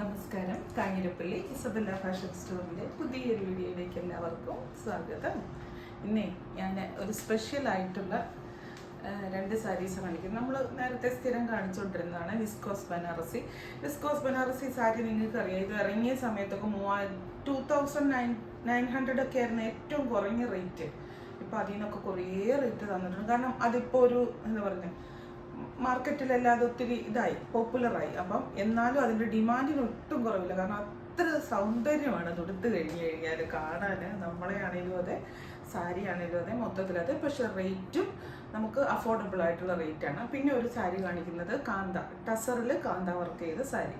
നമസ്കാരം. Kanjirappally Isabella fashion സ്റ്റോറിന്റെ പുതിയൊരു വീഡിയോയിലേക്ക് എല്ലാവർക്കും സ്വാഗതം. ഇന്നേ ഞാൻ ഒരു സ്പെഷ്യൽ ആയിട്ടുള്ള രണ്ട് സാരീസ് കാണിക്കും. നമ്മൾ നേരത്തെ സ്ഥിരം കാണിച്ചുകൊണ്ടിരുന്നതാണ് വിസ്കോസ് ബനാറസി. വിസ്കോസ് ബനാറസി സാരി നിങ്ങൾക്ക് അറിയാം ഇത് ഇറങ്ങിയ സമയത്തൊക്കെ മൂവായിരം two thousand nine nine hundred ഒക്കെ ആയിരുന്നു ഏറ്റവും കുറഞ്ഞ റേറ്റ് ഇപ്പോൾ അതിൽ നിന്നൊക്കെ കുറേ റേറ്റ് തന്നിട്ടുണ്ട്. കാരണം അതിപ്പോൾ ഒരു എന്താ പറയുക മാർക്കറ്റിലല്ലാതെ ഒത്തിരി ഇതായി പോപ്പുലറായി. അപ്പം എന്നാലും അതിന്റെ ഡിമാൻഡിന് ഒട്ടും കുറവില്ല. കാരണം അത്ര സൗന്ദര്യമാണ് അത് ഉടുത്ത് കഴിഞ്ഞ് കഴിഞ്ഞാൽ കാണാൻ നമ്മളെ ആണെങ്കിലും അതെ സാരി ആണെങ്കിലും അതെ മൊത്തത്തിൽ അതെ. പക്ഷെ റേറ്റും നമുക്ക് അഫോർഡബിൾ ആയിട്ടുള്ള റേറ്റ് ആണ്. പിന്നെ ഒരു സാരി കാണിക്കുന്നത് കാന്ത. ടസറിൽ കാന്ത വർക്ക് ചെയ്ത സാരി.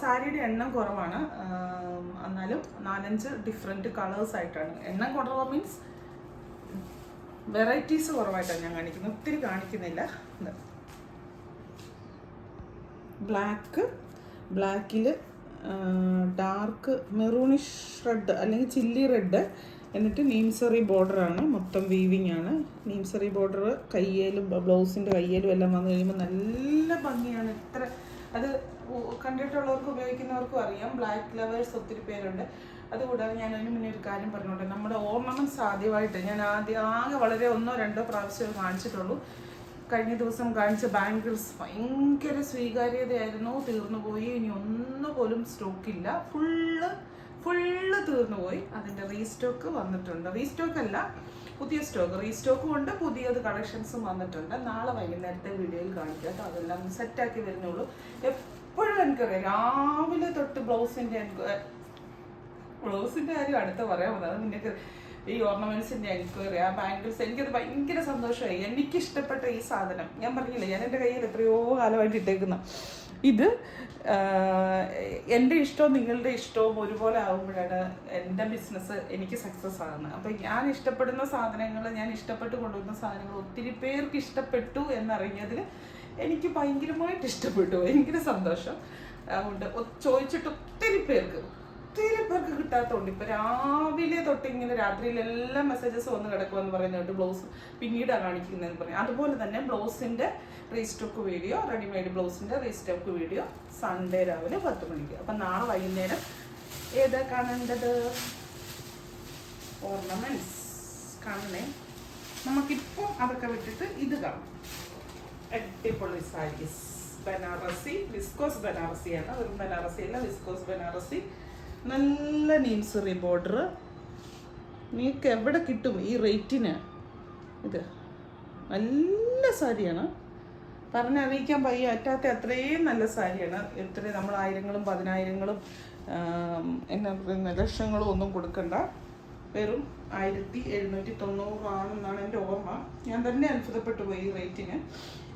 സാരിയുടെ എണ്ണം കുറവാണ്. എന്നാലും നാലഞ്ച് ഡിഫറെന്റ് കളേഴ്സ് ആയിട്ടാണ്. എണ്ണം കുറവ് മീൻസ് വെറൈറ്റീസ് കുറവായിട്ടാണ് ഞാൻ കാണിക്കുന്നത്. ഒത്തിരി കാണിക്കുന്നില്ല. ബ്ലാക്ക് ബ്ലാക്കിൽ ഡാർക്ക് മെറൂണിഷ് റെഡ് അല്ലെങ്കിൽ ചില്ലി റെഡ് എന്നിട്ട് നീംസറി ബോർഡറാണ് മൊത്തം വീവിങ് ആണ്. നീംസറി ബോർഡർ കയ്യേലും ബ്ലൗസിന്റെ കയ്യേലും എല്ലാം വന്നു കഴിയുമ്പോൾ നല്ല ഭംഗിയാണ്. ഇത്ര അത് കണ്ടിട്ടുള്ളവർക്കും ഉപയോഗിക്കുന്നവർക്കും അറിയാം. ബ്ലാക്ക് ലവേഴ്സ് ഒത്തിരി പേരുണ്ട്. അതുകൂടാതെ ഞാൻ അതിന് മുന്നേ ഒരു കാര്യം പറഞ്ഞോട്ടെ. നമ്മുടെ ഓർണമെന്റ്സ് ആദ്യമായിട്ട് ഞാൻ ആദ്യം ആകെ വളരെ ഒന്നോ രണ്ടോ പ്രാവശ്യം കാണിച്ചിട്ടുള്ളൂ. കഴിഞ്ഞ ദിവസം കാണിച്ച ബാങ്കിൾസ് ഭയങ്കര സ്വീകാര്യതയായിരുന്നു. തീർന്നു പോയി. ഇനി ഒന്നു പോലും സ്റ്റോക്കില്ല ഫുള്ള് ഫുള്ള് തീർന്നു പോയി. അതിന്റെ റീസ്റ്റോക്ക് വന്നിട്ടുണ്ട്. റീസ്റ്റോക്ക് അല്ല പുതിയ സ്റ്റോക്ക് റീസ്റ്റോക്കും ഉണ്ട് പുതിയത് കളക്ഷൻസും വന്നിട്ടുണ്ട്. നാളെ വൈകുന്നേരത്തെ വീഡിയോയിൽ കാണിക്കാം കേട്ടോ. അതെല്ലാം സെറ്റാക്കി വരുന്നുള്ളൂ. എപ്പോഴും എനിക്കറിയാം രാവിലെ തൊട്ട് ബ്ലൗസിന്റെ ബ്ലൗസിന്റെ കാര്യം അടുത്ത് പറയാൻ പോകുന്നത് അത് നിങ്ങൾക്ക് ഈ ഓർണമെന്റ്സിന്റെ എൻക്വയറി ആ ബാങ്കിൾസ് എനിക്കത് ഭയങ്കര സന്തോഷമായി. എനിക്ക് ഇഷ്ടപ്പെട്ട ഈ സാധനം ഞാൻ പറഞ്ഞില്ല ഞാൻ എന്റെ കയ്യിൽ എത്രയോ കാലമായിട്ട് ഇട്ടേക്കുന്ന. ഇത് എന്റെ ഇഷ്ടവും നിങ്ങളുടെ ഇഷ്ടവും ഒരുപോലെ ആകുമ്പോഴാണ് എന്റെ ബിസിനസ് എനിക്ക് സക്സസ് ആകുന്നത് അപ്പം ഞാൻ ഇഷ്ടപ്പെടുന്ന സാധനങ്ങൾ ഞാൻ ഇഷ്ടപ്പെട്ട് കൊണ്ടുവന്ന സാധനങ്ങൾ ഒത്തിരി പേർക്ക് ഇഷ്ടപ്പെട്ടു എന്നറിഞ്ഞതിൽ എനിക്ക് ഭയങ്കരമായിട്ട് ഇഷ്ടപ്പെട്ടു. ഭയങ്കര സന്തോഷം. അതുകൊണ്ട് ചോദിച്ചിട്ട് ഒത്തിരി പേർക്ക് ഒത്തിരി പേർക്ക് കിട്ടാത്തതുകൊണ്ട് ഇപ്പൊ രാവിലെ തൊട്ട് ഇങ്ങനെ എല്ലാ മെസ്സേജസ് വന്ന് കിടക്കുമെന്ന് പറയുന്നത് ബ്ലൗസ് പിന്നീടാണ് കാണിക്കുന്നതെന്ന് പറയും. അതുപോലെ തന്നെ ബ്ലൗസിന്റെ റീസ്റ്റോക്ക് വീഡിയോ റെഡിമെയ്ഡ് ബ്ലൗസിന്റെ റീസ്റ്റോക്ക് വീഡിയോ സൺഡേ രാവിലെ പത്ത് മണിക്ക്. അപ്പൊ നാളെ വൈകുന്നേരം ഏതാ കാണേണ്ടത്? ഓർണമെന്റ്സ് കാണണേ. നമുക്കിപ്പോൾ അതൊക്കെ വിട്ടിട്ട് ഇത് കാണാം. അടിപൊളി സാരീസ് ബനാറസി വിസ്കോസ് ബനാറസിയാണ്. വെറും ബനാറസി അല്ല വിസ്കോസ് ബനാറസി നല്ല നീംസറി ബോർഡർ നിങ്ങൾക്ക് എവിടെ കിട്ടും ഈ റേറ്റിന് ഇത് നല്ല സാരിയാണ്. പറഞ്ഞറിയിക്കാൻ വയ്യ. അറ്റാത്ത അത്രയും നല്ല സാരിയാണ്. എത്ര നമ്മൾ ആയിരങ്ങളും പതിനായിരങ്ങളും എന്നാ പറയുന്ന ലക്ഷങ്ങളും ഒന്നും കൊടുക്കണ്ട. വെറും ആയിരത്തി എഴുന്നൂറ്റി തൊണ്ണൂറാണെന്നാണ് എന്റെ ഓർമ്മ. ഞാൻ തന്നെ അത്ഭുതപ്പെട്ടു പോയി ഈ റേറ്റിന്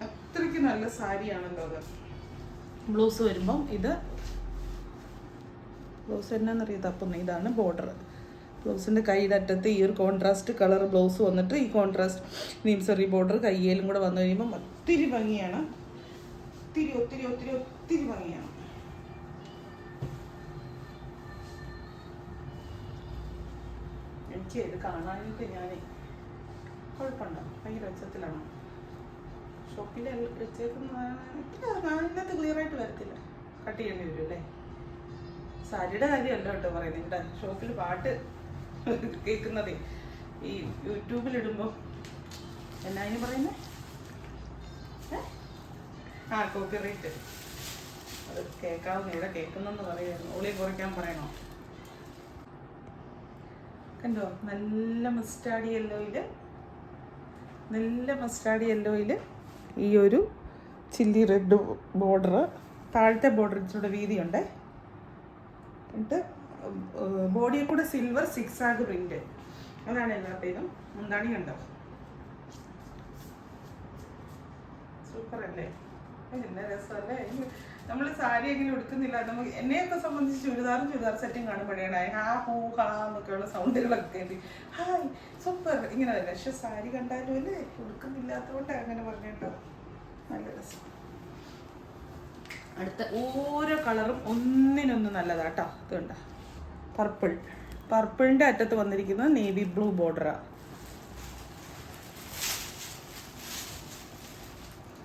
അത്രയ്ക്ക് നല്ല സാരിയാണല്ലോ അത്. ബ്ലൗസ് വരുമ്പം ഇത് ബ്ലൗസ് എന്നാന്നറിയാം തപ്പുന്നത് ഇതാണ് ബോർഡർ ബ്ലൗസിന്റെ കൈയുടെ അറ്റത്ത് ഈ ഒരു കോൺട്രാസ്റ്റ് കളർ ബ്ലൗസ് വന്നിട്ട് ഈ കോൺട്രാസ്റ്റ് നീംസറി ബോർഡർ കയ്യേലും കൂടെ വന്നു കഴിയുമ്പം ഒത്തിരി ഭംഗിയാണ്. ഒത്തിരി ഒത്തിരി ഒത്തിരി ഒത്തിരി ഭംഗിയാണ്. എനിക്ക് ഇത് കാണാനായിട്ട് ഞാൻ കുഴപ്പമുണ്ടോ ഭയങ്കര ഉച്ചത്തിലാണോ ഷോപ്പിൽ വെച്ചേക്കുന്നതാണ് അതിനകത്ത് ക്ലിയർ ആയിട്ട് വരത്തില്ല. കട്ട് ചെയ്യേണ്ടി വരും അല്ലേ? സാരിയുടെ കാര്യമല്ല കേട്ടോ പറയുന്നത്. ഇവിടെ ഷോപ്പിൽ പാട്ട് കേൾക്കുന്നതേ. ഈ യൂട്യൂബിൽ ഇടുമ്പോൾ എന്നാ അതിന് പറയുന്നത് ആ കോപ്പി റേറ്റ് അത് കേൾക്കാവുന്ന ഇവിടെ കേൾക്കുന്നെന്ന് പറയുന്നു. ഒളി കുറയ്ക്കാൻ പറയണോ? കണ്ടോ? നല്ല മസ്റ്റാർഡ് യെല്ലോയിൽ നല്ല മസ്റ്റാർഡ് യെല്ലോയിൽ ഈ ഒരു ചില്ലി റെഡ് ബോർഡർ താഴത്തെ ബോർഡർ ഇച്ചിരി വീതിയുണ്ട്. എന്നിട്ട് ബോഡിയിൽ കൂടെ സിൽവർ സിക്സ് ആഗ് പ്രിന്റ് അതാണ് എല്ലാത്തേനും മുന്താണി കണ്ടോ സൂപ്പർ അല്ലേ? എന്നാ രസമല്ലേ? നമ്മൾ സാരി എങ്ങനെ ഉടുക്കുന്നില്ല നമുക്ക് എന്നെയൊക്കെ സംബന്ധിച്ച് ചുരിദാറും ചുരിദാർ സെറ്റും കാണുമ്പോഴാണ് ഹാ ഹൂ ഹാ എന്നൊക്കെയുള്ള സൗണ്ടുകളൊക്കെ കേട്ടി ഹായ് സൂപ്പർ ഇങ്ങനെ പക്ഷെ സാരി കണ്ടാലും അല്ലേ? ഉടുക്കുന്നില്ലാത്തതുകൊണ്ട് അങ്ങനെ പറഞ്ഞിട്ടോ. നല്ല രസം. അടുത്ത ഓരോ കളറും ഒന്നിനൊന്ന് നല്ലതാട്ടോ. ഇത് ഇതുണ്ട പർപ്പിൾ പർപ്പിളിന്റെ അറ്റത്ത് വന്നിരിക്കുന്നത് നേവി ബ്ലൂ ബോർഡറാ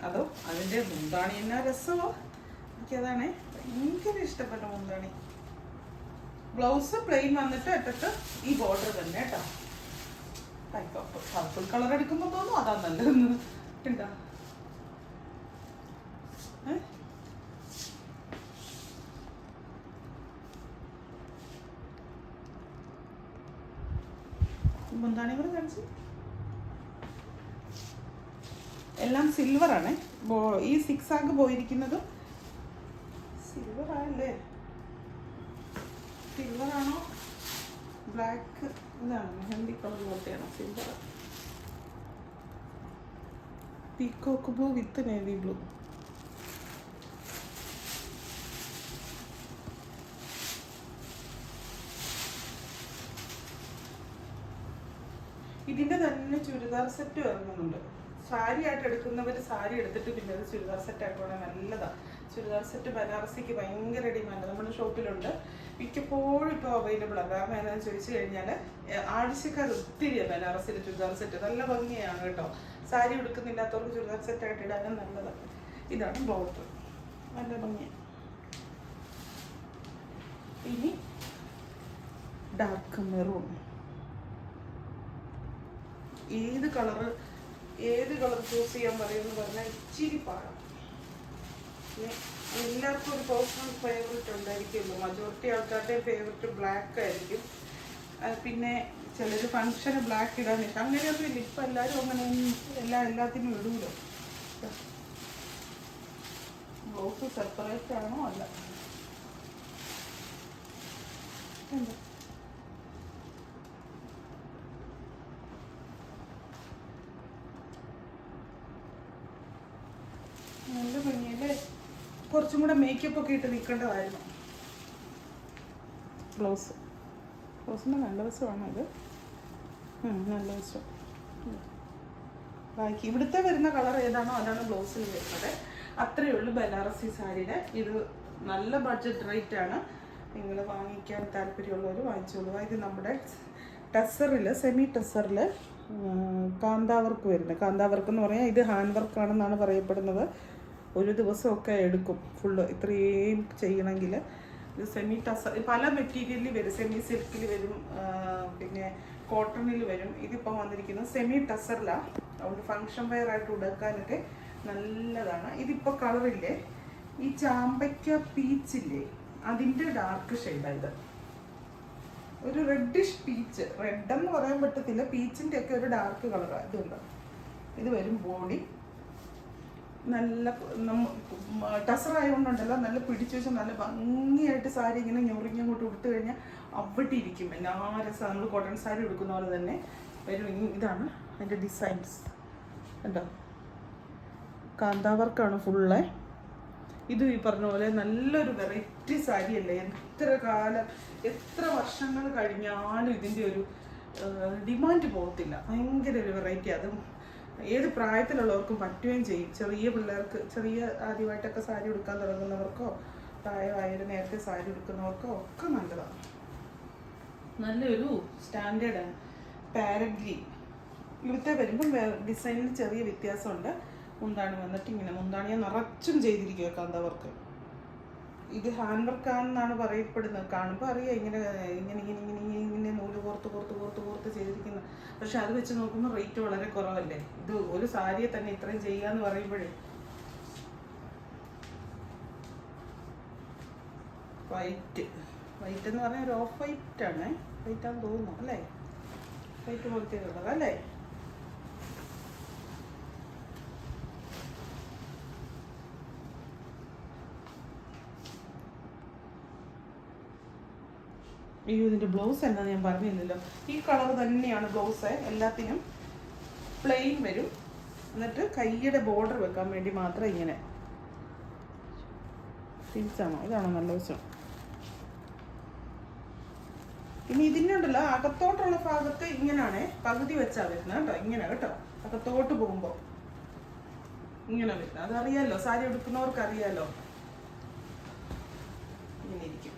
അതോ അതിന്റെ മുന്താണി എന്നാ രസമോ? എനിക്കതാണ് ഭയങ്കര ഇഷ്ടപ്പെട്ട മുന്താണി. ബ്ലൗസ് പ്ലെയിൻ വന്നിട്ട് അറ്റത്ത് ഈ ബോർഡർ തന്നെ കേട്ടോ പർപ്പിൾ കളർ എടുക്കുമ്പോൾ തോന്നും അതാ നല്ലതെന്ന്. എന്താ ഏ? മുന്താണി കൂടെ കാണിച്ചു എല്ലാം സിൽവർ ആണ്. ഈ സിക്സ് ആഗ് പോയിരിക്കുന്നതും സിൽവർ ആണല്ലേ സിൽവർ ആണോ? ബ്ലാക്ക് ഇതാണ്. Mehndi colour പോലത്തെയാണോ silver peacock blue with navy blue ഇതിന്റെ തന്നെ ചുരിദാർ സെറ്റ് ഇറങ്ങുന്നുണ്ട്. സാരി ആയിട്ട് എടുക്കുന്നവർ സാരി എടുത്തിട്ട് പിന്നെ അത് ചുരിദാർ സെറ്റ് ആക്കുവാണെങ്കിൽ നല്ലതാ. ചുരിദാർ സെറ്റ് ബനാറസിക്ക് ഭയങ്കര ഡിമാൻഡ് നമ്മുടെ ഷോപ്പിലുണ്ട്. മിക്കപ്പോഴും ഇപ്പോൾ അവൈലബിൾ ആണ് കാരണം എന്താണെന്ന് ചോദിച്ചു കഴിഞ്ഞാൽ ആവശ്യക്കാർ ഒത്തിരിയാണ് ബനാറസിന്റെ ചുരിദാർ സെറ്റ് നല്ല ഭംഗിയാണ് കേട്ടോ. സാരി എടുക്കുന്നില്ലാത്തവർക്ക് ചുരിദാർ സെറ്റ് ആയിട്ട് ഇടാനും നല്ലതാണ് ഇതാണ് ബ്ലൗസ് നല്ല ഭംഗിയാണ് ഇനി ഡാർക്ക് മെറൂൺ ഏത് കളറ് ഏത് കളർ ചൂസ് ചെയ്യാൻ പറയുമെന്ന് പറഞ്ഞാൽ ഇച്ചിരി പാടാം. പിന്നെ എല്ലാവർക്കും ഒരു പേഴ്സണൽ ഫേവററ്റ് ഉണ്ടായിരിക്കുമല്ലോ മജോറിറ്റി ആൾക്കാരുടെ ഫേവററ്റ് ബ്ലാക്ക് ആയിരിക്കും. പിന്നെ ചിലർ ഫങ്ഷന് ബ്ലാക്ക് ഇടാൻ ഇഷ്ടം. അങ്ങനെയൊന്നും ഇല്ല. ഇപ്പം എല്ലാവരും അങ്ങനെ എല്ലാ എല്ലാത്തിനും ഇടൂലോ. ബ്ലൗസ് സെപ്പറേറ്റ് ആണോ? അല്ല. എന്താ നല്ല ഭംഗിയല്ലേ കുറച്ചും കൂടെ മേക്കപ്പ് ഒക്കെ ഇട്ട് നിൽക്കേണ്ടതായിരുന്നു. ബ്ലൗസ് ബ്ലൗസിന് നല്ല വശമാണ് ഇത്? ഉം, നല്ല വശം. ബാക്കി ഇവിടുത്തെ വരുന്ന കളർ ഏതാണോ അതാണ് ബ്ലൗസിൽ വരുന്നത്. അത്രയേ ഉള്ളൂ ബനാറസി സാരിയുടെ. ഇത് നല്ല ബഡ്ജറ്റ് റേറ്റ് ആണ്. നിങ്ങൾ വാങ്ങിക്കാൻ താല്പര്യമുള്ളവർ വാങ്ങിച്ചോളൂ. ഇത് നമ്മുടെ ടസറിൽ സെമി ടസറിൽ കാന്താവർക്ക് വരുന്നത്. കാന്താവർക്ക് എന്ന് പറഞ്ഞാൽ ഇത് ഹാൻഡ് വർക്കാണെന്നാണ് പറയപ്പെടുന്നത്. ഒരു ദിവസമൊക്കെ എടുക്കും. ഫുള്ള് ഇത്രയും ചെയ്യണമെങ്കിൽ സെമി ടസ പല മെറ്റീരിയലിൽ വരും. സെമി സിൽക്കിൽ വരും പിന്നെ കോട്ടണിൽ വരും. ഇതിപ്പോൾ വന്നിരിക്കുന്നത് സെമി ടസറിലാണ് അതുകൊണ്ട് ഫങ്ഷൻ വെയർ ആയിട്ട് ഉടുക്കാനൊക്കെ നല്ലതാണ്. ഇതിപ്പോൾ കളറില്ലേ ഈ ചാമ്പയ്ക്ക പീച്ചില്ലേ അതിന്റെ ഡാർക്ക് ഷെയ്ഡാണ് ഇത്. ഒരു റെഡിഷ് പീച്ച് റെഡ് എന്ന് പറയാൻ പറ്റത്തില്ല. പീച്ചിന്റെ ഒക്കെ ഒരു ഡാർക്ക് കളറാണ് ഇതുണ്ട്? ഇത് വരും ബോഡി നല്ല ടസർ ആയതുകൊണ്ടുണ്ടല്ലോ നല്ല പിടിച്ചു വെച്ചാൽ നല്ല ഭംഗിയായിട്ട് സാരി ഇങ്ങനെ ഞൊറിഞ്ഞ് അങ്ങോട്ട് കൊടുത്തു കഴിഞ്ഞാൽ അവിടെ ഇരിക്കും. എല്ലാ രസം നമ്മൾ കോട്ടൺ സാരി എടുക്കുന്ന പോലെ തന്നെ. വരും. ഇതാണ് അതിന്റെ ഡിസൈൻസ്. കണ്ടോ? കാന്താവർക്കാണ് ഫുള്ള്. ഇത് ഈ പറഞ്ഞ പോലെ നല്ലൊരു വെറൈറ്റി സാരി അല്ലേ? എത്ര കാലം എത്ര വർഷങ്ങൾ കഴിഞ്ഞാലും ഇതിന്റെ ഒരു ഡിമാൻഡ് പോകത്തില്ല. ഭയങ്കര ഒരു വെറൈറ്റി. അതും ഏത് പ്രായത്തിലുള്ളവർക്കും പറ്റുകയും ചെയ്യും. ചെറിയ പിള്ളേർക്ക് ചെറിയ ആദ്യമായിട്ടൊക്കെ സാരി ഉടുക്കാൻ തുടങ്ങുന്നവർക്കോ പ്രായമായാലും നേരത്തെ സാരി ഉടുക്കുന്നവർക്കോ ഒക്കെ നല്ലതാണ്. നല്ലൊരു സ്റ്റാൻഡേർഡാണ് പാരറ്റ് ഗ്രീൻ ഇവിടുത്തെ വരുമ്പം ഡിസൈനിൽ ചെറിയ വ്യത്യാസമുണ്ട്. മുന്താണി വന്നിട്ട് ഇങ്ങനെ മുന്താണിയെ നിറച്ചും ചെയ്തിരിക്കുക കാന്തവർക്ക് ഇത് ഹാൻഡ് വർക്കാണെന്നാണ് പറയപ്പെടുന്നത്. കാണുമ്പോൾ അറിയാം ഇങ്ങനെ ഇങ്ങനെ ഇങ്ങനെ ഇങ്ങനെ ഇങ്ങനെ ഇങ്ങനെ നൂൽ കോർത്ത് കോർത്ത് കോർത്ത് കോർത്ത് ചെയ്തിരിക്കുന്നത് പക്ഷെ അത് വെച്ച് നോക്കുമ്പോൾ റേറ്റ് വളരെ കുറവല്ലേ? ഇത് ഒരു സാരിയെ തന്നെ ഇത്രയും ചെയ്യാന്ന് പറയുമ്പോഴേ. വൈറ്റ് വൈറ്റ് എന്ന് പറഞ്ഞാൽ ഒരു ഓഫ് വൈറ്റ് ആണ്. വൈറ്റ് ആണെന്ന് തോന്നുന്നു അല്ലേ? വൈറ്റ് പോലത്തെ കളർ അല്ലേ? അയ്യോ ഇതിന്റെ ബ്ലൗസ് എന്താ ഞാൻ പറഞ്ഞില്ലല്ലോ. ഈ കളർ തന്നെയാണ് ബ്ലൗസ് എല്ലാത്തിനും പ്ലെയിൻ വരും. എന്നിട്ട് കൈയുടെ ബോർഡർ വെക്കാൻ വേണ്ടി മാത്രം ഇങ്ങനെ. തിരിച്ചാണോ ഇതാണോ നല്ല വശം ഇനി ഇതിന്റെ ഉണ്ടല്ലോ അകത്തോട്ടുള്ള ഭാഗത്ത് ഇങ്ങനെയാണേ പകുതി വെച്ചാ വരുന്നത് കേട്ടോ. ഇങ്ങനെ കേട്ടോ. അകത്തോട്ട് പോകുമ്പോൾ ഇങ്ങനെ വരുന്നത്. അതറിയാലോ സാരി എടുക്കുന്നവർക്ക് അറിയാലോ ഇങ്ങനെ ഇരിക്കും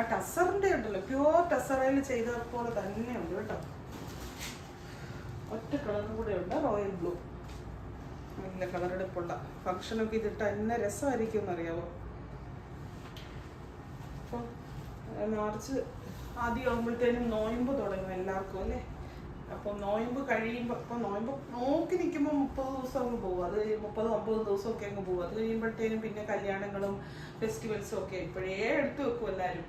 ആ ടസറിന്റെ ഉണ്ടല്ലോ പ്യൂർ ടസറയിൽ ചെയ്ത പോലെ തന്നെ ഉണ്ട് കേട്ടോ. ഒറ്റ കളറും കൂടെ ഉണ്ട് റോയൽ ബ്ലൂ നല്ല കളറെടുപ്പുള്ള ഫംഗ്ഷനൊക്കെ ഇതിട്ട് എന്നെ രസമായിരിക്കും എന്നറിയാവോ? ഇപ്പം ആ, മാർച്ച് ആദ്യം ആകുമ്പോഴത്തേനും നോയമ്പ് തുടങ്ങും എല്ലാവർക്കും അല്ലേ? അപ്പോൾ നോയമ്പ് കഴിയുമ്പോൾ ഇപ്പോൾ നോയമ്പ് നോക്കി നിൽക്കുമ്പോൾ മുപ്പത് ദിവസം അങ്ങ് പോകും. അത് മുപ്പത് അമ്പത് ദിവസമൊക്കെ അങ്ങ് പോകും. അത് കഴിയുമ്പോഴത്തേനും പിന്നെ കല്യാണങ്ങളും ഫെസ്റ്റിവൽസും ഒക്കെ ഇപ്പോഴേ എടുത്തു വെക്കും എല്ലാവരും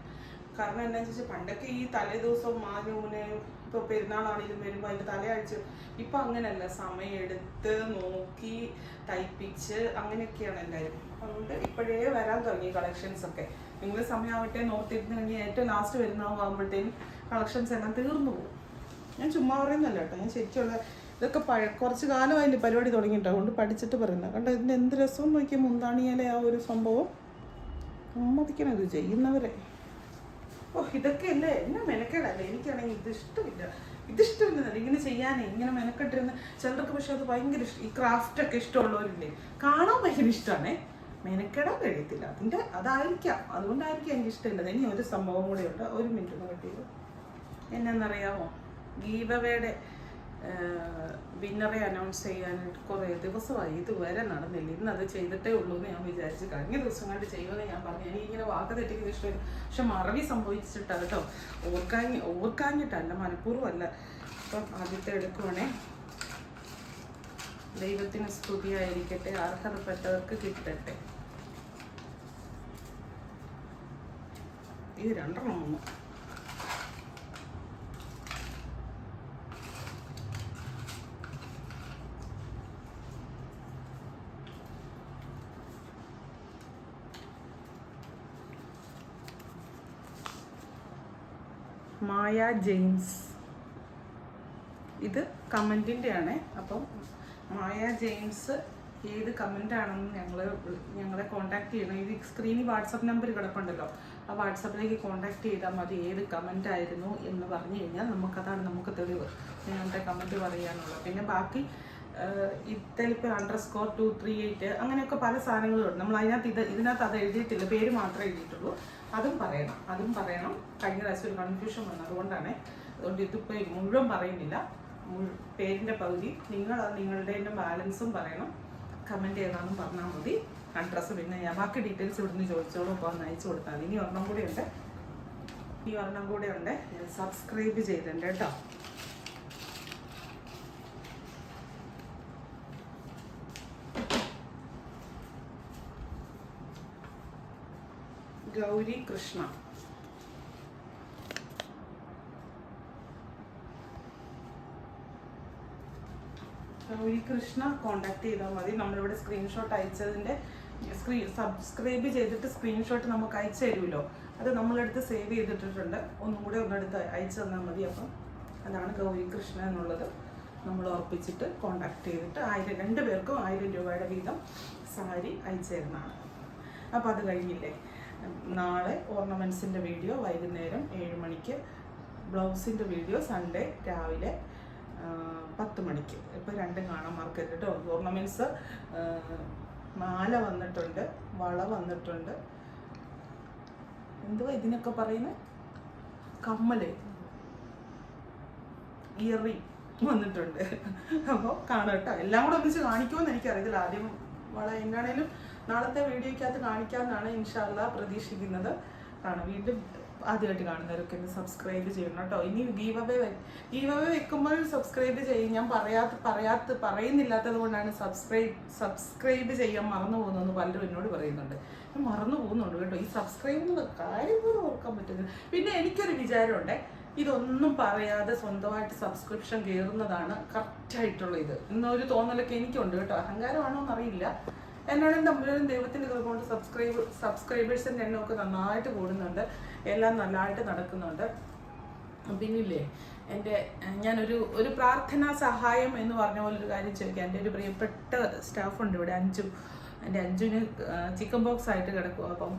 കാരണം എന്താ വെച്ചാൽ പണ്ടൊക്കെ ഈ തലേ ദിവസം മാനൂന് ഇപ്പോൾ പെരുന്നാളാണെങ്കിലും വരുമ്പോൾ അതിന്റെ തലയാഴ്ച ഇപ്പം അങ്ങനെയല്ല സമയം എടുത്ത് നോക്കി തയ്പ്പിച്ച് അങ്ങനെയൊക്കെയാണ് എല്ലാവരും അതുകൊണ്ട് ഇപ്പോഴേ വരാൻ തുടങ്ങി കളക്ഷൻസ് ഒക്കെ. നിങ്ങൾ സമയമാവട്ടെ നോർത്തിരുന്ന് കഴിഞ്ഞാൽ ഏറ്റവും ലാസ്റ്റ് വരുന്നതാകുമ്പോഴത്തേനും കളക്ഷൻസ് എല്ലാം തീർന്നു പോകും. ഞാൻ ചുമ്മാ പറയുന്നല്ല കേട്ടോ. ഞാൻ ശരിക്കുള്ള ഇതൊക്കെ പഴ കുറച്ച് കാലമായില്ലേ പരിപാടി തുടങ്ങിയിട്ട്. അതുകൊണ്ട് പഠിച്ചിട്ട് പറയുന്നത്. കണ്ടോ ഇതിന് എന്ത് രസവും നോക്കിയാൽ മുന്താണിയാലേ ആ ഒരു സംഭവം. സമ്മതിക്കണം ഇത് ചെയ്യുന്നവരെ. ഓ ഇതൊക്കെ അല്ലേ? എന്നെ മെനക്കേടല്ലേ എനിക്കാണെങ്കിൽ ഇത് ഇഷ്ടമില്ല. ഇത് ഇങ്ങനെ ചെയ്യാനേ ഇങ്ങനെ മെനക്കെട്ടിരുന്ന് ചിലർക്ക് പക്ഷെ അത് ഭയങ്കര ഇഷ്ടം ഈ ക്രാഫ്റ്റ് ഒക്കെ ഇഷ്ടമുള്ളവരില്ലേ? കാണാൻ ഭയങ്കര ഇഷ്ടമാണേ മെനക്കെടാൻ കഴിയത്തില്ല. അതിന്റെ അതായിരിക്കാം. അതുകൊണ്ടായിരിക്കും എനിക്ക് ഇഷ്ടമില്ല. ഇനി ഒരു സംഭവം കൂടെ ഉണ്ട്. ഒരു മിനിറ്റ് ഒന്ന് കിട്ടിയത് എന്നാന്നറിയാമോ ഗീവവയുടെ വിന്നറെ അനൗൺസ് ചെയ്യാനായിട്ട് കുറേ ദിവസമായി. ഇതുവരെ നടന്നില്ല. ഇന്ന് അത് ചെയ്തിട്ടേ ഉള്ളൂ എന്ന് ഞാൻ വിചാരിച്ചു. കഴിഞ്ഞ ദിവസം കണ്ട് ചെയ്യുമെന്ന് ഞാൻ പറഞ്ഞു. എനിക്ക് ഇങ്ങനെ വാക്ക് തെറ്റിക്കുന്ന ഇഷ്ടമില്ല. പക്ഷെ മറവി സംഭവിച്ചിട്ടാണ് കേട്ടോ. ഓർക്കാഞ്ഞ് ഓർക്കാഞ്ഞിട്ടല്ല മനഃപൂർവം അല്ല അപ്പം ആദ്യത്തെ എടുക്കുവാണേ. ദൈവത്തിന് സ്തുതിയായിരിക്കട്ടെ. അർഹതപ്പെട്ടവർക്ക് കിട്ടട്ടെ. ഇത് രണ്ടെണ്ണം വന്നു. മായ ജെയിംസ്. ഇത് കമന്റിന്റെ ആണ് അപ്പം മായ ജെയിംസ് ഏത് കമന്റ് ആണെന്ന് ഞങ്ങൾ ഞങ്ങളെ കോൺടാക്ട് ചെയ്യണം. ഈ സ്ക്രീനിൽ വാട്സപ്പ് നമ്പർ കിടപ്പുണ്ടല്ലോ ആ വാട്സപ്പിലേക്ക് കോൺടാക്ട് ചെയ്താൽ മതി ഏത് കമന്റ് ആയിരുന്നു എന്ന് പറഞ്ഞു കഴിഞ്ഞാൽ നമുക്കതാണ് നമുക്ക് തെളിവ്. നിങ്ങളുടെ കമന്റ് പറയാനുള്ളത്. പിന്നെ ബാക്കി ഇത്തലിപ്പ് underscore two three eight അങ്ങനെയൊക്കെ പല സാധനങ്ങളുണ്ട്. നമ്മൾ അതിനകത്ത് ഇത് ഇതിനകത്ത് അത് എഴുതിയിട്ടില്ല. പേര് മാത്രമേ എഴുതിയിട്ടുള്ളൂ. അതും പറയണം. അതും പറയണം. കഴിഞ്ഞ പ്രാവശ്യം ഒരു കൺഫ്യൂഷൻ വന്നു. അതുകൊണ്ടാണ് അതുകൊണ്ട് ഇതിപ്പോൾ മുഴുവൻ പറയുന്നില്ല. പേരിന്റെ പകുതി. നിങ്ങൾ നിങ്ങളുടെ ബാലൻസും പറയണം. കമന്റ് ചെയ്താലും പറഞ്ഞാൽ മതി. അഡ്രസ്സ് പിന്നെ ഞാൻ ബാക്കി ഡീറ്റെയിൽസ് ഇവിടുന്ന് ചോദിച്ചോളൂ. അപ്പോൾ ഒന്ന് അയച്ചു കൊടുത്താൽ ഇനി ഒരെണ്ണം കൂടെ ഉണ്ട്. ഈ ഒരെണ്ണം കൂടെ ഉണ്ട്. സബ്സ്ക്രൈബ് ചെയ്തിട്ടുണ്ട് കേട്ടോ. ഗൗരി കൃഷ്ണ. ഗൗരി കൃഷ്ണ കോണ്ടാക്ട് ചെയ്താൽ മതി. നമ്മളിവിടെ സ്ക്രീൻഷോട്ട് അയച്ചതിന്റെ സ്ക്രീൻ സബ്സ്ക്രൈബ് ചെയ്തിട്ട് സ്ക്രീൻഷോട്ട് നമുക്ക് അയച്ചു തരുമല്ലോ അത് നമ്മളെടുത്ത് സേവ് ചെയ്തിട്ടിട്ടുണ്ട്. ഒന്നും കൂടെ ഒന്നെടുത്ത് അയച്ചു തന്നാൽ മതി അപ്പം. അതാണ് ഗൗരി കൃഷ്ണ എന്നുള്ളത്. നമ്മൾ ഉറപ്പിച്ചിട്ട് കോണ്ടാക്ട് ചെയ്തിട്ട് ആയിരം രണ്ട് പേർക്കും ആയിരം രൂപയുടെ വീതം സാരി അയച്ചു തരുന്നതാണ്. അപ്പോൾ അത് കഴിഞ്ഞില്ലേ? നാളെ ഓർണമെന്റ്സിന്റെ വീഡിയോ വൈകുന്നേരം ഏഴ് മണിക്ക്. ബ്ലൗസിന്റെ വീഡിയോ സൺഡേ രാവിലെ പത്ത് മണിക്ക്. ഇപ്പോൾ രണ്ടും കാണാൻ മാർക്കറ്റ് കേട്ടോ ഓർണമെന്റ്സ് മാല വന്നിട്ടുണ്ട് വള വന്നിട്ടുണ്ട്. എന്തുവാ ഇതിനൊക്കെ പറയുന്നത് കമ്മൽ. ഇയറിങ് വന്നിട്ടുണ്ട്. അപ്പോൾ കാണാം കേട്ടോ എല്ലാം കൂടെ ഒന്നിച്ച് കാണിക്കുമെന്ന് എനിക്കറിയത്തില്ല. ആദ്യം വള എന്താണേലും നാളത്തെ വീഡിയോയ്ക്കകത്ത് കാണിക്കാമെന്നാണ് ഇൻഷാല്ല പ്രതീക്ഷിക്കുന്നത്. ആണ് വീണ്ടും ആദ്യമായിട്ട് കാണുന്നവരൊക്കെ ഒന്ന് സബ്സ്ക്രൈബ് ചെയ്യണം കേട്ടോ. ഇനി ഗീവവേ ഗീവവേ വെക്കുമ്പോൾ സബ്സ്ക്രൈബ് ചെയ്യും. ഞാൻ പറയാത്ത പറയാത്ത പറയുന്നില്ലാത്തത് കൊണ്ടാണ് സബ്സ്ക്രൈബ് സബ്സ്ക്രൈബ് ചെയ്യാൻ മറന്നു പോകുന്നതെന്ന് പലരും എന്നോട് പറയുന്നുണ്ട്. ഞാൻ മറന്നു പോകുന്നുണ്ട് കേട്ടോ. ഈ സബ്സ്ക്രൈബ് എന്ന് കാര്യം പോലും ഓർക്കാൻ പറ്റുന്നില്ല പിന്നെ എനിക്കൊരു വിചാരമുണ്ട്. ഇതൊന്നും പറയാതെ സ്വന്തമായിട്ട് സബ്സ്ക്രിപ്ഷൻ കയറുന്നതാണ് കറക്റ്റായിട്ടുള്ള ഇത് എന്നൊരു തോന്നലൊക്കെ എനിക്കുണ്ട് കേട്ടോ. അഹങ്കാരമാണോ എന്നറിയില്ല എന്നോടും തമ്മിലും ദൈവത്തിന്റെ കൃപ കൊണ്ട് സബ്സ്ക്രൈബ് സബ്സ്ക്രൈബേഴ്സിന്റെ എണ്ണമൊക്കെ നന്നായിട്ട് കൂടുന്നുണ്ട്. എല്ലാം നല്ലതായിട്ട് നടക്കുന്നുണ്ട്. പിന്നില്ലേ എന്റെ ഞാനൊരു ഒരു പ്രാർത്ഥനാ സഹായം എന്ന് പറഞ്ഞ പോലെ ഒരു കാര്യം ചോദിക്കാം. എന്റെ ഒരു പ്രിയപ്പെട്ട സ്റ്റാഫുണ്ട് ഇവിടെ അഞ്ചു എന്റെ അഞ്ചുവിന് ചിക്കൻ ബോക്സ് ആയിട്ട് കിടക്കും അപ്പം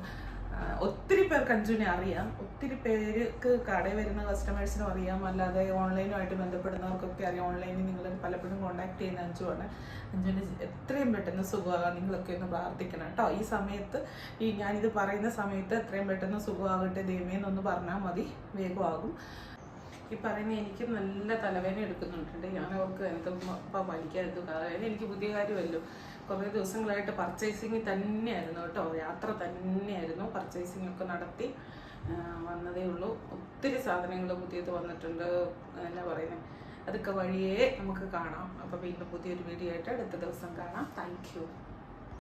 ഒത്തിരി പേർക്ക് അഞ്ജുവിനെ അറിയാം. ഒത്തിരി പേർക്ക് കടയിൽ വരുന്ന കസ്റ്റമേഴ്സിനും അറിയാം. അല്ലാതെ ഓൺലൈനുമായിട്ട് ബന്ധപ്പെടുന്നവർക്കൊക്കെ അറിയാം. ഓൺലൈനിൽ നിങ്ങൾ പലപ്പോഴും കോൺടാക്ട് ചെയ്യുന്ന അഞ്ജുവാണ്. അഞ്ജുവിന് എത്രയും പെട്ടെന്ന് സുഖമാകാം. നിങ്ങളൊക്കെ ഒന്ന് പ്രാർത്ഥിക്കണം കേട്ടോ. ഈ സമയത്ത് ഈ ഞാനിത് പറയുന്ന സമയത്ത് എത്രയും പെട്ടെന്ന് സുഖമാകട്ടെ ദൈവമേ എന്നൊന്ന് പറഞ്ഞാൽ മതി. വേഗമാകും ഈ പറയുന്ന എനിക്ക് നല്ല തലവേദന എടുക്കുന്നുണ്ട്. ഞാൻ അവർക്ക് എന്തും വലിക്കാതെ തലവേദന എനിക്ക് പുതിയ കാര്യമല്ലോ. കുറേ ദിവസങ്ങളായിട്ട് പർച്ചേസിങ് തന്നെയായിരുന്നു കേട്ടോ. യാത്ര തന്നെയായിരുന്നു. പർച്ചേസിംഗ് ഒക്കെ നടത്തി വന്നതേ ഉള്ളൂ. ഒത്തിരി സാധനങ്ങൾ പുതിയത് വന്നിട്ടുണ്ട്. എന്നാ പറയുന്നത് അതൊക്കെ വഴിയേ നമുക്ക് കാണാം. അപ്പോൾ വീണ്ടും പുതിയൊരു വീഡിയോ ആയിട്ട് അടുത്ത ദിവസം കാണാം. താങ്ക്